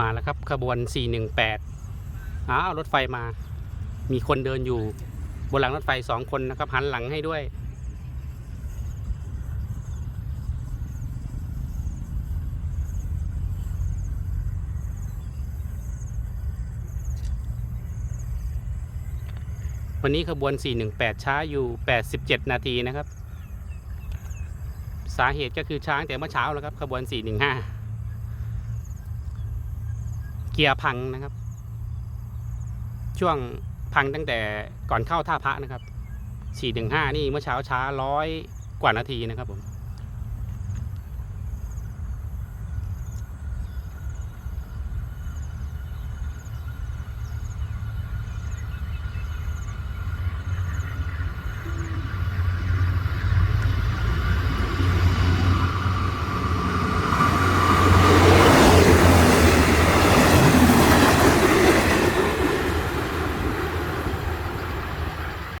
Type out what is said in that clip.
มาแล้วครับขบวน 418อ้าวรถไฟมา มีคนเดินอยู่บนหลังรถไฟสองคนนะครับหันหลังให้ด้วย วันนี้ขบวน 418 ช้าอยู่ 87 นาทีนะครับ สาเหตุก็คือช้างแต่เมื่อเช้าแล้วครับขบวน 415 เกียร์พังนะครับ ช่วงพังตั้งแต่ก่อนเข้าท่าพระนะครับ 415 นี่เมื่อเช้าช้าร้อยกว่านาทีนะครับผม